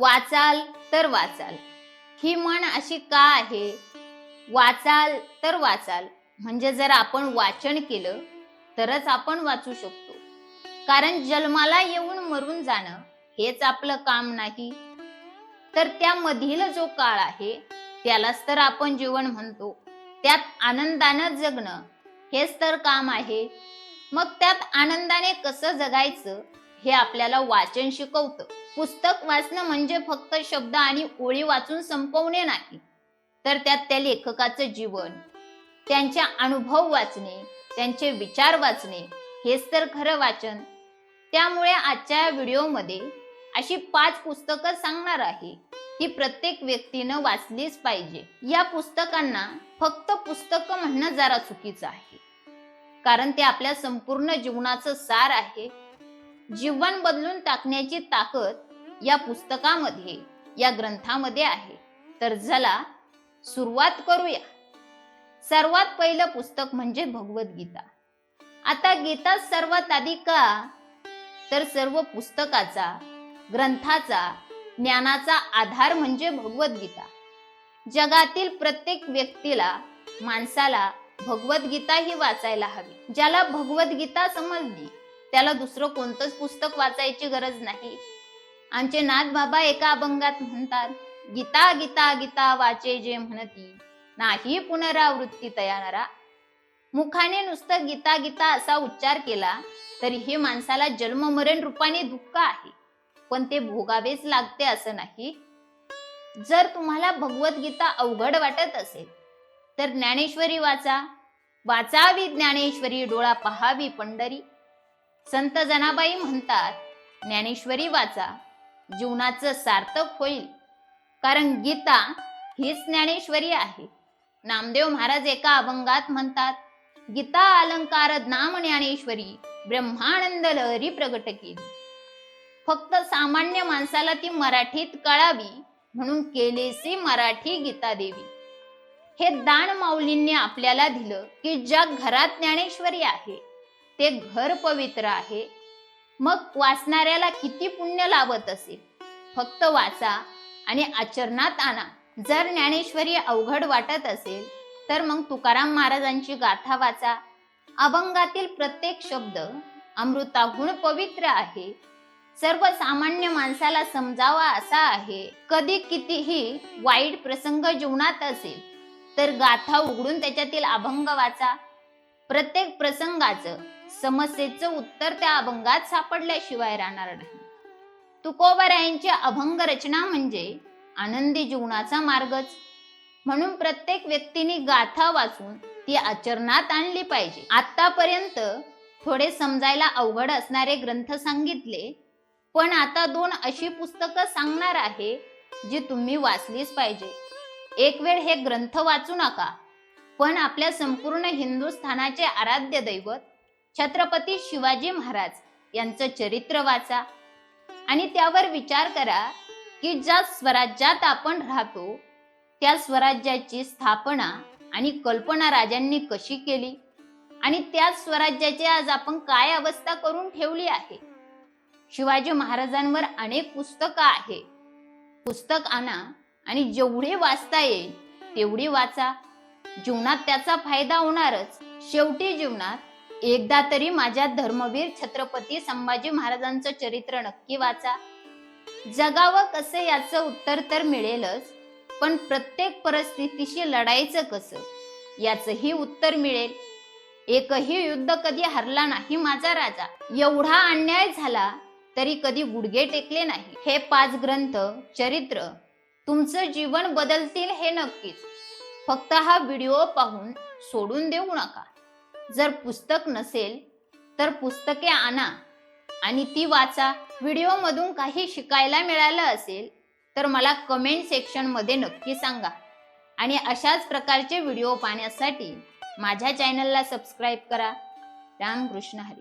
वाचाल तर वाचाल. ही म्हण अशी का आहे? वाचाल तर वाचाल. म्हणजे जर आपण वाचन केलं तरच आपण वाचू शकतो. कारण जन्माला येऊन मरून जाणं हेच आपलं काम नाही. तर त्यामधील जो काळ आहे त्यालाच तर आपण जीवन म्हणतो. त्यात आनंदानं जगणं हेच तर काम आहे. मग त्यात आनंदाने कसं जगायचं? हे आपल्याला वाचन शिकवतं. पुस्तक वाचणं म्हणजे फक्त शब्द आणि ओळी वाचून संपवणे नाही तर त्यात त्या लेखकाचं जीवन त्यांचे अनुभव वाचणे त्यांचे विचार वाचणे हेच तर खरं वाचन. त्यामुळे आजच्या व्हिडिओमध्ये अशी पाच पुस्तकं सांगणार आहे ती प्रत्येक व्यक्तीनं वाचलीच पाहिजे. या पुस्तकांना फक्त पुस्तकं म्हणणं जरा चुकीचं आहे कारण ते आपल्या संपूर्ण जीवनाचं सार आहे. जीवन बदलून टाकण्याची ताकद या पुस्तकामध्ये या ग्रंथामध्ये आहे. तर चला सुरुवात करूया. सर्वात पहिलं पुस्तक म्हणजे भगवद्गीता. आता गीता सर्वात आधी का? तर सर्व पुस्तकाचा ग्रंथाचा ज्ञानाचा आधार म्हणजे भगवद्गीता. जगातील प्रत्येक व्यक्तीला माणसाला भगवद्गीता ही वाचायला हवी. ज्याला भगवद्गीता समजली त्याला दुसरं कोणतंच पुस्तक वाचायची गरज नाही. आमचे नाथ बाबा एका अभंगात म्हणतात गीता गीता गीता वाचे जे म्हणती नाही पुनरावृत्ती तयारा मुखाने नुसतं गीता गीता असा उच्चार केला तरी हे माणसाला जन्ममरण रूपाने दुःख आहे. पण ते भोगावेच लागते असं नाही. जर तुम्हाला भगवद्गीता अवघड वाटत असेल तर ज्ञानेश्वरी वाचा. वाचावी ज्ञानेश्वरी डोळा पहावी पंढरी. संत जनाबाई म्हणतात ज्ञानेश्वरी वाचा जीवनाचं सार्थक होईल. कारण गीता हीच ज्ञानेश्वरी आहे. नामदेव महाराज एका अभंगात म्हणतात गीता अलंकार नाम ज्ञानेश्वरी ब्रह्मानंद लहरी प्रगट केली. फक्त सामान्य माणसाला ती मराठीत कळावी म्हणून केलेसी मराठी गीता देवी. हे दान माऊलींनी आपल्याला दिलं की जग घरात ज्ञानेश्वरी आहे. ते घर पवित्र आहे. मग वाचणाऱ्याला किती पुण्य लाभत असेल? फक्त वाचा आणि आचरणात आणा. जर ज्ञानेश्वरी अवघड वाटत असेल तर मग तुकाराम महाराजांची गाथा वाचा. अभंगातील प्रत्येक शब्द अमृताहून पवित्र आहे. सर्वसामान्य माणसाला समजावा असा आहे. कधी कितीही वाईट प्रसंग जीवनात असेल तर गाथा उघडून त्याच्यातील अभंग वाचा. प्रत्येक प्रसंगाचं समस्येचं उत्तर त्या अभंगात सापडल्याशिवाय राहणार नाही. तुकोबारायांची अभंग रचना म्हणजे आनंदी जीवनाचा मार्गच. म्हणून प्रत्येक व्यक्तीने गाथा वाचून ती आचरणात आणली पाहिजे. आतापर्यंत थोडे समजायला अवघड असणारे ग्रंथ सांगितले पण आता दोन अशी पुस्तकं सांगणार आहे जी तुम्ही वाचलीच पाहिजे. एक वेळ हे ग्रंथ वाचू नका पण आपल्या संपूर्ण हिंदुस्थानाचे आराध्य दैवत छत्रपती शिवाजी महाराज यांचं चरित्र वाचा आणि त्यावर विचार करा की ज्या स्वराज्यात आपण राहतो त्या स्वराज्याची स्थापना आणि कल्पना राजांनी कशी केली आणि त्या स्वराज्याची आज आपण काय अवस्था करून ठेवली आहे? शिवाजी महाराजांवर अनेक पुस्तकं आहे. पुस्तक आणा आणि जेवढे वाचता येईल तेवढी वाचा. जीवनात त्याचा फायदा होणारच. शेवटी जीवनात एकदा तरी माझ्या धर्मवीर छत्रपती संभाजी महाराजांचं चरित्र नक्की वाचा. जगावं कसं याचं उत्तर तर मिळेलच पण प्रत्येक परिस्थितीशी लढायचं कसं याचंही उत्तर मिळेल. एकही युद्ध कधी हरला नाही माझा राजा. एवढा अन्याय झाला तरी कधी गुडघे टेकले नाही. हे पाच ग्रंथ चरित्र तुमचं जीवन बदलतील हे नक्कीच. फक्त हा व्हिडिओ पाहून सोडून देऊ नका. जर पुस्तक नसेल तर पुस्तके आणा आणि ती वाचा. व्हिडिओमधून काही शिकायला मिळालं असेल तर मला कमेंट सेक्शनमध्ये नक्की सांगा. आणि अशाच प्रकारचे व्हिडिओ पाहण्यासाठी माझ्या चॅनलला सबस्क्राईब करा. रामकृष्ण हरी.